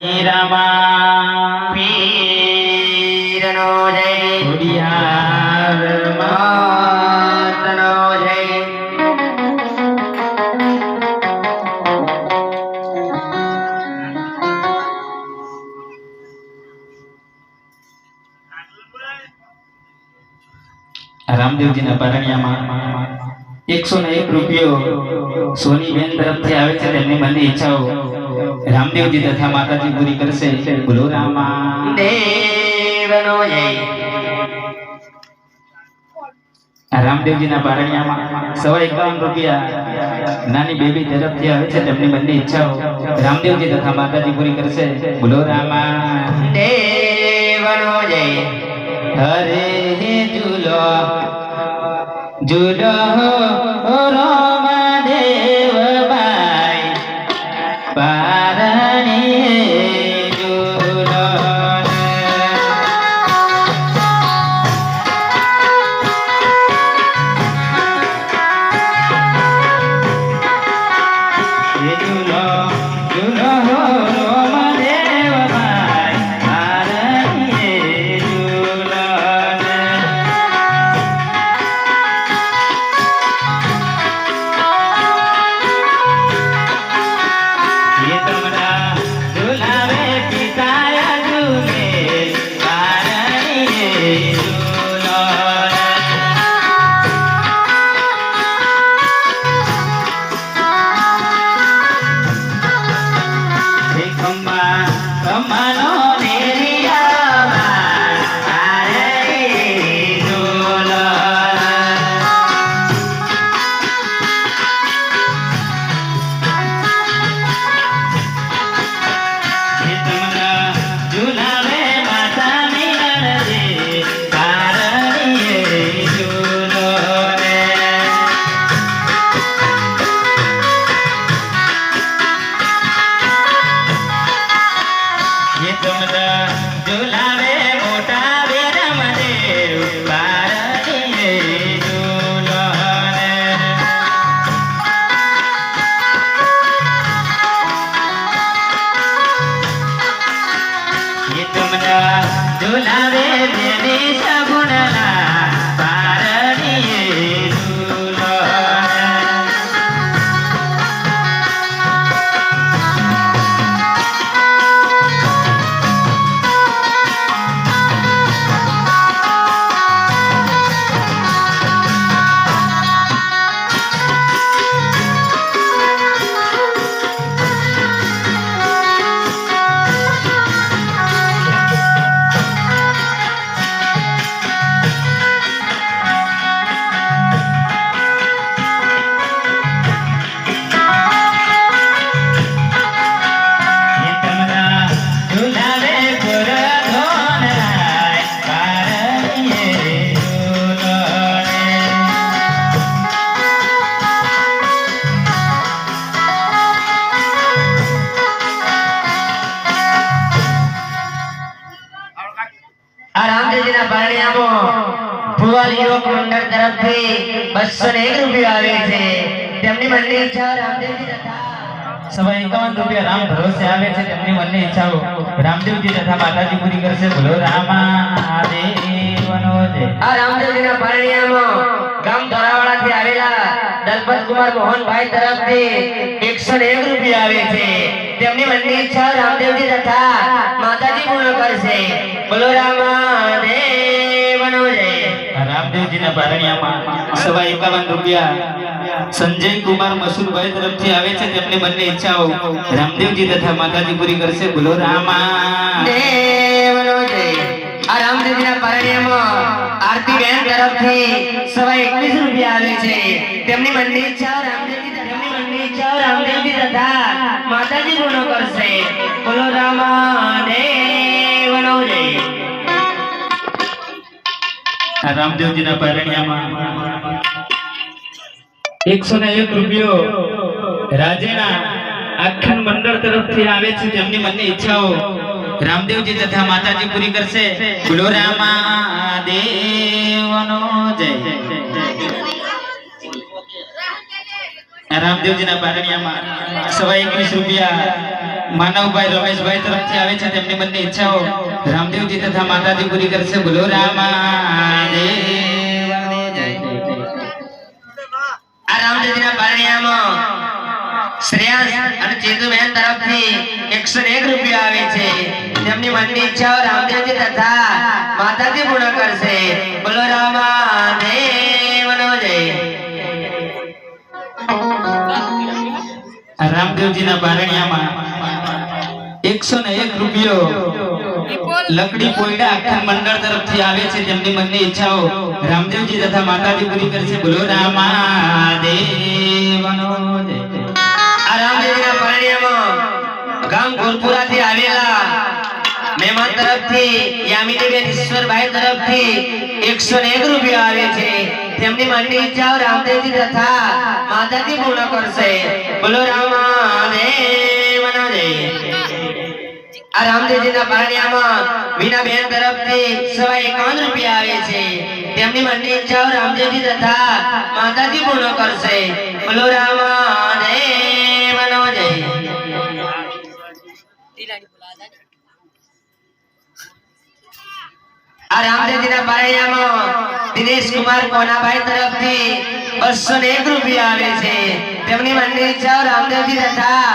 રામા પીરનો જય ખોડિયાર માતનો જય રામદેવજીના પારણિયામાં એકસો ને એક રૂપિયો સોની બેન તરફથી આવે છે તેમની મનની ઈચ્છાઓ. રામદેવજી તથા માતાજી પૂરી કરશે. બોલો રામા. દેવનો રામદેવજીના પારણિયામાં સવા એકાવન રૂપિયા નાની બેબી તરફથી આવે છે તેમની મનની ઈચ્છાઓ રામદેવજી તથા માતાજી પૂરી કરશે. બોલો રામા. દેવનો જય હરે ઝૂલો. ઝૂલો રામદેવ ગુલાવે દેવી સગુણ પારણિયામાં યુવક મંડળ તરફથી બસો ને એક રૂપિયા આવે છે. તેમની મનની ઈચ્છા રામદેવજી તથા સવા એકાવન રૂપિયા રામ ભરોસે આવે છે તેમની મનની ઈચ્છાઓ રામદેવજી તથા માતાજી પૂરી કરશે. બોલો રામા દેવનો જય. આ રામદેવજીના પારણિયામાં ગામ ધોરાવાડાથી આવેલા દલપત કુમાર મોહનભાઈ તરફથી એકસો ને એક રૂપિયા આવે છે. તેમની મનની ઈચ્છા રામદેવજી તથા માતાજી પૂર્ણ કરશે. બોલો રામા આ રામદેવજીના પારણિયામાં સવા એકાવન રૂપિયા સંજય કુમાર મસૂરભાઈ તરફથી આવે છે તેમની બંને ઈચ્છાઓ રામદેવજી તથા માતાજી પૂરી કરશે. બોલો રામા. રામદેવજી તથા માતાજી પૂર્ણ કરશે. બોલો રામાદેવનો રામદેવજીના પારણિયામાં એકસો ને એક રૂપિયો રાજેના આખ્યાન મંડળ તરફથી આવે છે તેમની મનની ઈચ્છાઓ રામદેવજી તથા માતાજી પૂરી કરશે. બોલો રામા દેવનો જય રામદેવજીના પારણિયામાં સવા એકવીસ રૂપિયા માનવભાઈ રમેશભાઈ તરફથી આવે છે તેમની બંને ઈચ્છાઓ રામદેવજી તથા માતાજી પૂરી કરશે. બોલો રામાદેવનો આ રામદેવજીના પારણિયામાં અને ચેતુબેન તરફથી એકસો એક રૂપિયા આવે છે. તેમની મનની ઈચ્છાઓ રામદેવજી તથા માતાજી પૂર્ણ કરશે. બોલો રામાદેવનો રામદેવજીના બારણિયામાં એકસો ને એક રૂપિયો લકડી પોયડા આખા મંડળ તરફથી આવે છે. તેમની મનની ઈચ્છાઓ રામદેવજી તથા માતાજી પૂરી કરશે. બોલો, રામાદેવનો રામદેવજી તથા માતાજી પૂર્ણ કરશે. બોલો રામાદેવનો આ રામદેવજીના પારણિયામાં વીણાબેન તરફથી સવા એકાવન રૂપિયા આવે છે. તેમની મનની ઈચ્છાઓ રામદેવજી તથા માતાજી પૂર્ણ કરશે. બોલો રામાદેવનો જય. આ પારણિયામાં દિનેશ કુમાર કોનાભાઈ તરફથી બસો ને એક રૂપિયા આવે છે. તેમની મનની ઈચ્છાઓ રામદેવજી તથા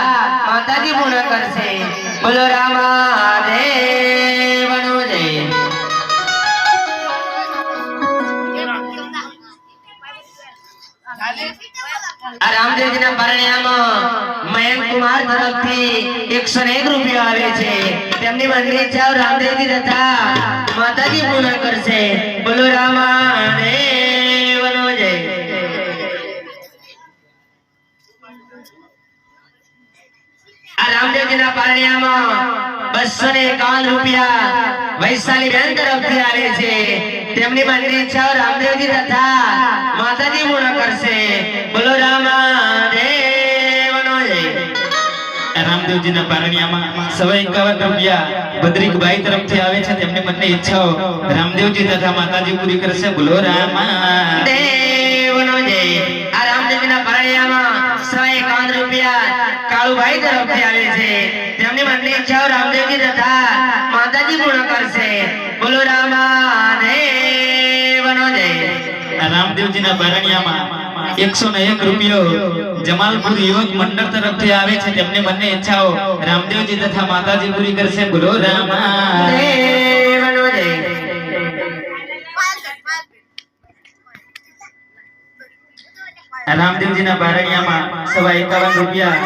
માતાજી પૂર્ણ કરશે. બોલો રામાદેવનો જય આ રામદેવજીના પારણિયામાં મયંક કુમાર તરફથી એકસો એક રૂપિયા આવે છે. તેમની મનની ઈચ્છાઓ રામદેવજી તથા માતાજી પૂર્ણ કરશે. બોલો રામાદેવનો જય આ રામદેવજીના પારણિયામાં બસો ને એકાવન રૂપિયા વૈશાલી બેન તરફથી આવે છે. તેમની મનની ઈચ્છાઓ રામદેવજી તથા માતાજી પૂર્ણ કરશે. બોલો રામાદેવનો જય. રામદેવજીના પારણિયામાં સવા એકાવન રૂપિયા બદ્રિકભાઈ તરફથી આવે છે. તેમની મનની ઈચ્છાઓ રામદેવજી તથા માતાજી પૂરી કરશે. બોલો રામા દેવનો જય આ રામદેવજીના પારણિયામાં સો એકાવન રૂપિયા કાળુભાઈ તરફથી આવે છે. તેમની મનની ઈચ્છાઓ રામદેવજી તથા માતાજી પૂર્ણ કરશે. બોલો રામાદેવનો જય. રામદેવજીના બારણિયામાં એકસો ને એક રૂપિયો જમાલપુર યુવક મંડળ તરફથી આવે છે. તેમને બંને ઈચ્છાઓ રામદેવજી તથા માતાજી પૂરી કરશે. બોલો રામા દેવનો જય. રામદેવજીના બારણિયામાં સવા એકાવન રૂપિયા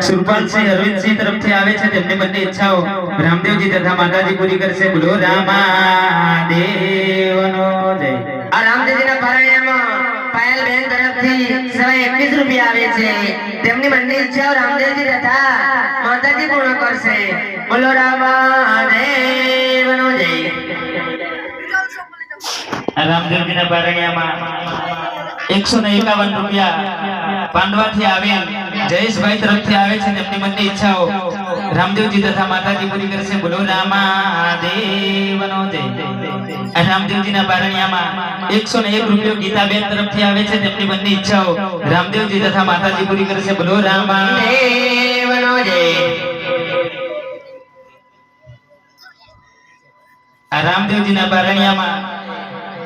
સુરપાલસિંહ અરવિંદસિંહ તરફથી આવે છે તેમની બંને ઈચ્છાઓ રામદેવજી તથા માતાજી પૂરી કરશે. બોલો રામા દેવનો જય. આ રામદેવજીના પારણિયામાં પાયલબેન તરફથી સવા એકવીસ રૂપિયા આવે છે. તેમની બંને ઈચ્છાઓ રામદેવજી તથા માતાજી પૂર્ણ કરશે. બોલો રામાદેવનો જય. આ રામદેવજીના બારણિયામાં એકસો ને એકાવન રૂપિયા પાંડવાથી આવેલ જયેશભાઈ તરફથી આવે છે તેમની મનની ઈચ્છાઓ રામદેવજી તથા માતાજી પૂરી કરશે. બોલો, રામાદેવનો જય. ને છે તેમની મનની ઈચ્છાઓ રામદેવજી રામદેવજીના બારણિયામાં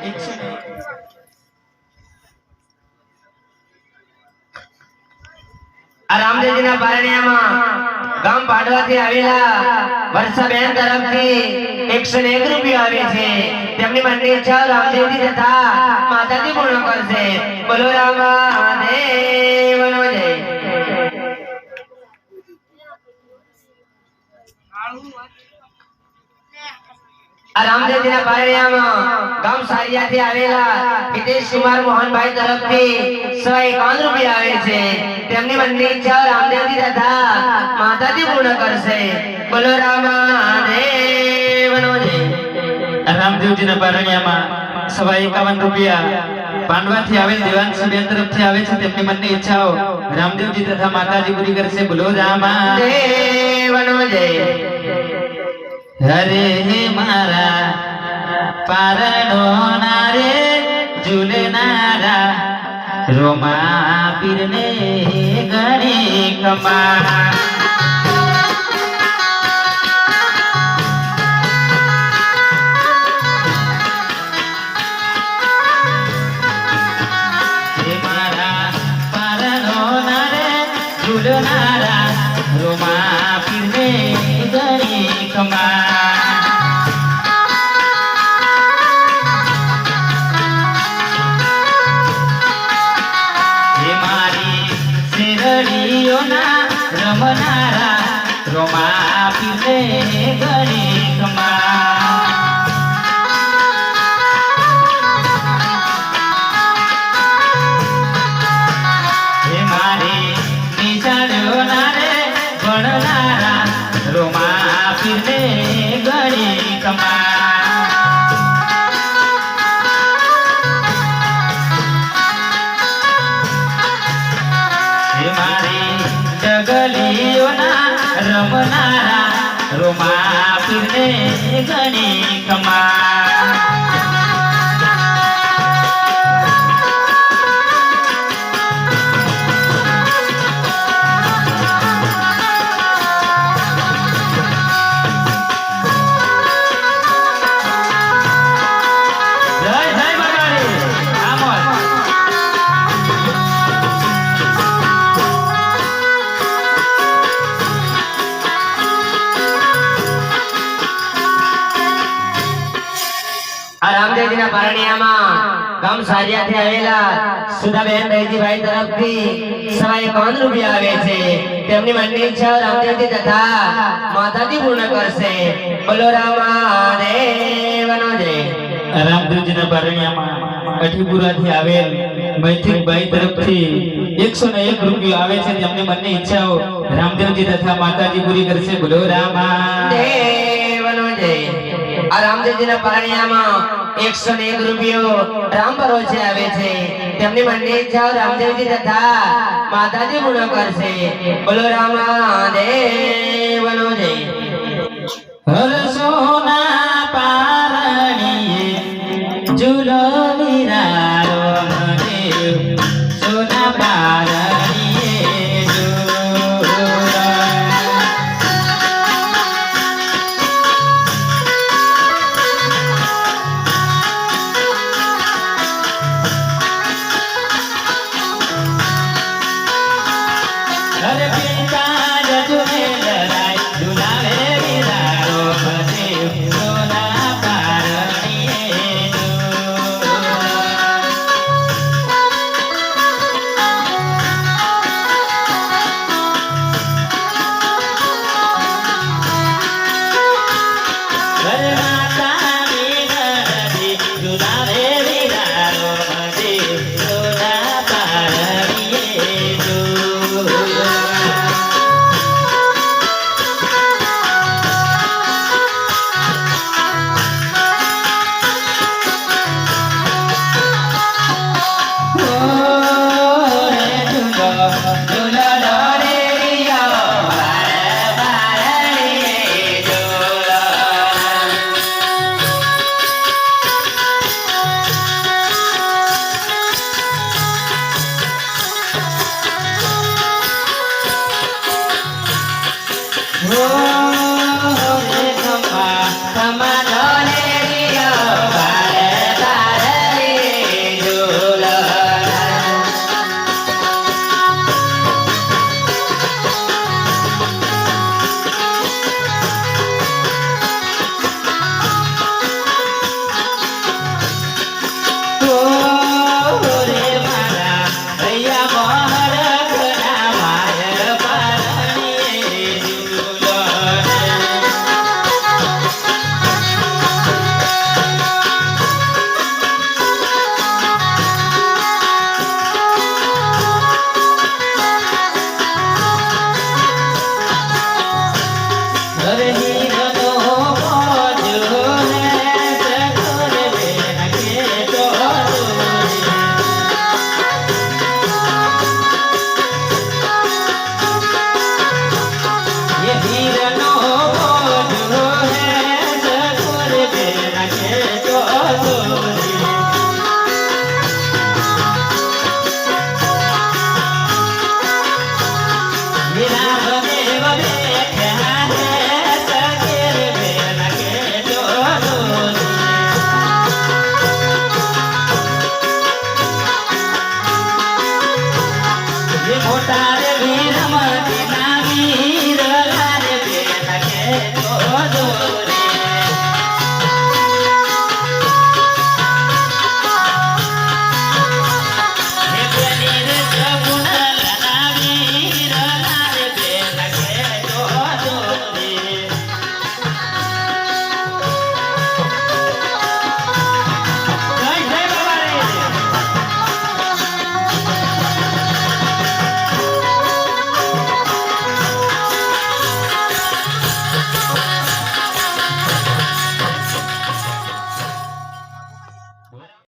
એકસો આ રામદેવજીના પારણિયામાં પાડવાથી આવેલા વર્ષાબેન તરફથી એકસો ને એક રૂપિયા આવે છે. તેમની મનની ઈચ્છા રામદેવજી તથા માતાજી પૂર્ણ કરશે. બોલો રામાદેવનો જય આ રામદેવજીના પારણિયામાં ગામ સારિયાથી આવેલા હિતેશ કુમાર મોહનભાઈ તરફથી સો એકાવન રૂપિયા આવે છે. તેમની મનની ઈચ્છા રામદેવજી તથા માતાજી પૂર્ણ કરશે. બોલો રામાદેવનો જય. રામદેવજીના બારણિયામાં સવા એકાવન રૂપિયા પાંડવાથી આવેલ દેવાંશબેન તરફથી આવે છે. તેમની મનની ઈચ્છાઓ રામદેવજી તથા માતાજી પૂરી કરશે. બોલો રામા દેવનો જય. હરે મારા પારણો નારે ઝૂલનારા રોમા પીરને ગણે કમા મારી શેરડીઓના રમનારા મારી ડગલીઓના રમનારા રોમા પીરને ઘણી કમા રામદેવજીના પારણિયામાં ગામ સારિયાથી આવેલા સુધાબેન દહીજીભાઈ તરફથી સવા એકાવન રૂપિયા આવે છે. તેમની મનની ઈચ્છા રામદેવજી તથા માતાજી પૂર્ણ કરશે. બોલો રામાદેવનો જય રામદેવજીના બારણિયામાં અઠીપુરાથી આવેલ મૈથિકભાઈ તરફથી એકસો ને એક રૂપિયો આવે છે. તેમની મનની ઈચ્છાઓ રામદેવજી તથા માતાજી પૂરી કરશે. બોલો રામા દેવનો જય આ રામદેવજીના પારણિયામાં એકસો ને એક રૂપિયો રામ ભરોસે આવે છે. તેમની મને જાઓ રામદેવજી તથા માતાજી ગુણો કરશે. બોલો રામાદેવ બનો જય. હર સોના પારણીએ જુલો વિરાળો સોના